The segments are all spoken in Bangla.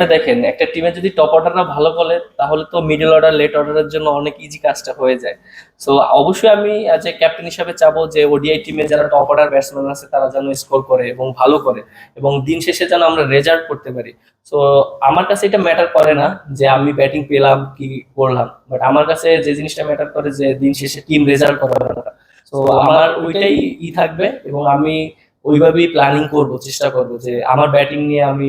আপনি দেখেন একটা টিমে যদি টপ অর্ডাররা ভালো বলে তাহলে তো মিডল অর্ডার লেট অর্ডারের জন্য অনেক ইজি কাজটা হয়ে যায়। সো অবশ্যই আমি অ্যাজ এ ক্যাপ্টেন হিসাবে চাবো যে ওডিআই টিমে যারা টপ অর্ডার ব্যাটসম্যান আছে তারা যেন স্কোর করে এবং ভালো করে এবং দিন শেষে যেন আমরা রেজাল্ট করতে পারি। সো আমার কাছে এটা ম্যাটার করে না যে আমি ব্যাটিং পেলাম কি করলাম বাট আমার কাছে যে জিনিসটা ম্যাটার করে যে দিন শেষে টিম রেজাল্ট করা তো আমার ওইটাই ই থাকবে এবং আমি ওইভাবেই প্ল্যানিং করব চেষ্টা করব যে আমার ব্যাটিং নিয়ে আমি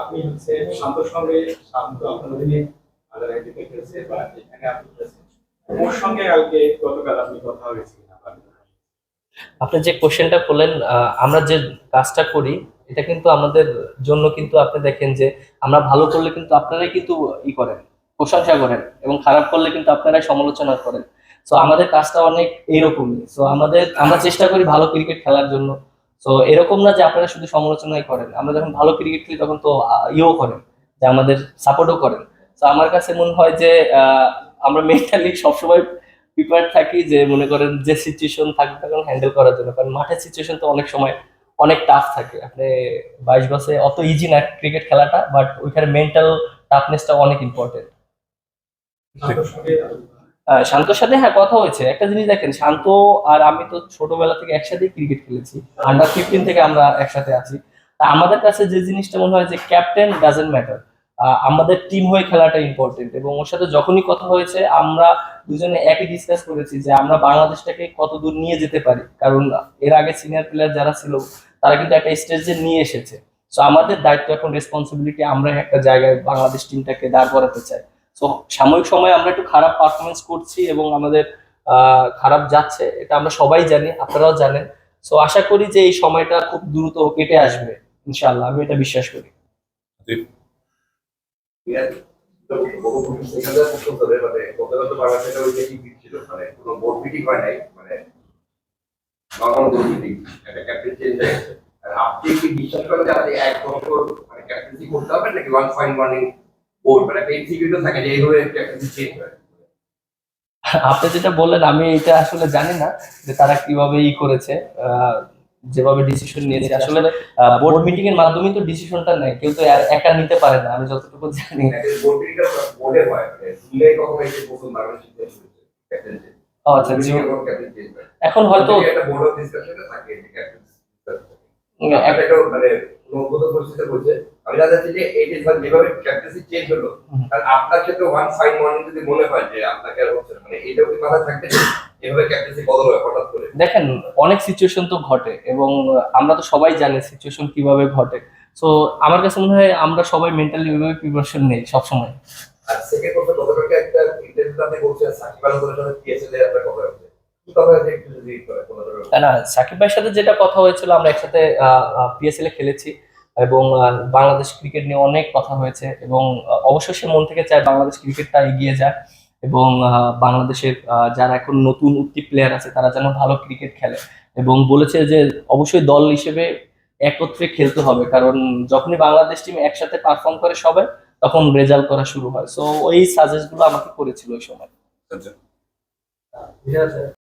আপনি হচ্ছে শান্ত সঙ্গে শান্ত একদিকে খেলছে বা আপনি ওর সঙ্গে কালকে গতকাল আপনি কথা আপনি যে কোশ্চেনটা করলেন আমরা যে কাজটা করি, এটা কিন্তু আমাদের জন্য কিন্তু আপনি দেখেন যে আমরা ভালো করলে কিন্তু আপনারাই কিন্তু ই করেন, প্রশংসা করেন এবং খারাপ করলে কিন্তু আপনারাই সমালোচনা করেন। সো আমাদের কাজটা অনেক এইরকমই। সো আমাদের, আমরা চেষ্টা করি ভালো ক্রিকেট খেলার জন্য। তো এরকম না যে আপনারা শুধু সমালোচনাই করেন। আমরা যখন ভালো ক্রিকেট খেলি তখন তো ইয়েও করেন, যে আমাদের সাপোর্টও করেন। তো আমার কাছে মনে হয় যে আমরা মেন্টালি সবসময় প্রিপেয়ার থাকি যে, মনে করেন যে সিচুয়েশন থাকবে তখন হ্যান্ডেল করার জন্য। কারণ মাঠের সিচুয়েশন তো অনেক সময় অনেক টাফ থাকে। আপনি বাইশ বছরে অত ইজি না ক্রিকেট খেলাটা বাট ওইখানে মেন্টাল টাফনেসটা অনেক ইম্পর্টেন্ট শান্তর সাথে হ্যাঁ কথা হয়েছে। একটা জিনিস দেখেন, শান্ত আর আমি তো ছোটবেলা থেকে একসাথেই ক্রিকেট খেলেছি। আন্ডার ফিফটিন থেকে আমরা একসাথে আছি। তা আমাদের কাছে যে জিনিসটা মনে হয় যে ক্যাপ্টেন ডাজেন্ট ম্যাটার আমাদের টিম হয়ে খেলাটা ইম্পর্টেন্ট এবং ওর সাথে যখনই কথা হয়েছে, আমরা দুজনে একই ডিসকাস করেছি যে আমরা বাংলাদেশটাকে কত দূর নিয়ে যেতে পারি। কারণ এর আগে সিনিয়র প্লেয়ার যারা ছিল, তারা কিন্তু একটা স্টেজে নিয়ে এসেছে। সো আমাদের দায়িত্ব এখন রেসপন্সিবিলিটি আমরা একটা জায়গায় বাংলাদেশ টিমটাকে দাঁড় করাতে চাই। সো সাময়িক সময় আমরা একটু খারাপ পারফরমেন্স করছি এবং আমাদের আহ, খারাপ যাচ্ছে এটা আমরা সবাই জানি আপনারাও জানেন। সো আশা করি যে এই সময়টা খুব দ্রুত কেটে আসবে ইনশাআল্লাহ আমি এটা বিশ্বাস করি। মানে মানে হয় মানে হয়ে আপনি কি বিশ্বাস করেন যে আপনি এক বছর মানে ক্যাপ্টেন্সি করতে হবে নাকি ওয়ান ফাইন ওয়ার্নিং মানে একটা ইনসিকিউরিটি থাকে যে এইভাবে ক্যাপ্টেন্সি চেঞ্জ হয়। আপনি যেটা বললেন আমি এটা আসলে জানি না যে তারা কীভাবে ই করেছে আহ, যেভাবে ডিসিশন নিয়েছে। আসলে বোর্ড মিটিং এর মাধ্যমে তো ডিসিশনটা নেয়। কেউ তো একা নিতে পারে না আমি যতটুকু জানি। বোর্ড মিটিংটা বোর্ডে হয় মানে কখনো এই প্রথম আচ্ছা এখন হয়তো একটা বোর্ড অফ ডিসকাশনে থাকে একটা একটা মানে পরিস্থিতি বলছে আমি জানতে যে এই যে ধর যেভাবে ক্যাপ্টেন্সি চেঞ্জ হলো। আর আপনার ক্ষেত্রে ওয়ান ফাইন মর্নিং যদি মনে হয় যে আপনাকে আর হচ্ছে মানে এটাও কি মাথায় থাকবে এভাবে ক্যাপ্টেন্সি বদল হয় হঠাৎ করে? দেখেন অনেক সিচুয়েশন তো ঘটে এবং আমরা তো সবাই জানি সিচুয়েশন কীভাবে ঘটে। সো আমার কাছে মনে হয় আমরা সবাই মেন্টালি ওইভাবে প্রিপারেশন নেই সবসময়। আর সেকেন্ড কথা গতকালকে একটা ইন্টারভিউ আপনি বলছেন সাকিব আল হাসানের সাথে পিএসএল এর আপনার কথা তাই না সাকিব ভাইয়ের সাথে যেটা কথা হয়েছিল আমরা একসাথে পিএসএল এ খেলেছি। এবং বাংলাদেশ ক্রিকেট নিয়ে অনেক কথা হয়েছে এবং অবশ্যই সে মন থেকে চায় বাংলাদেশ ক্রিকেটটা এগিয়ে যায় এবং বাংলাদেশের যারা এখন নতুন উঠতি প্লেয়ার আছে তারা যেন ভালো ক্রিকেট খেলে এবং বলেছে যে অবশ্যই দল হিসেবে একত্রে খেলতে হবে কারণ যখনই বাংলাদেশ টিম একসাথে পারফর্ম করে সবাই তখন রেজাল্ট করা শুরু হয়। সো ওই সাজেস্টগুলো আমাকে করেছিল ওই সময়। ঠিক আছে।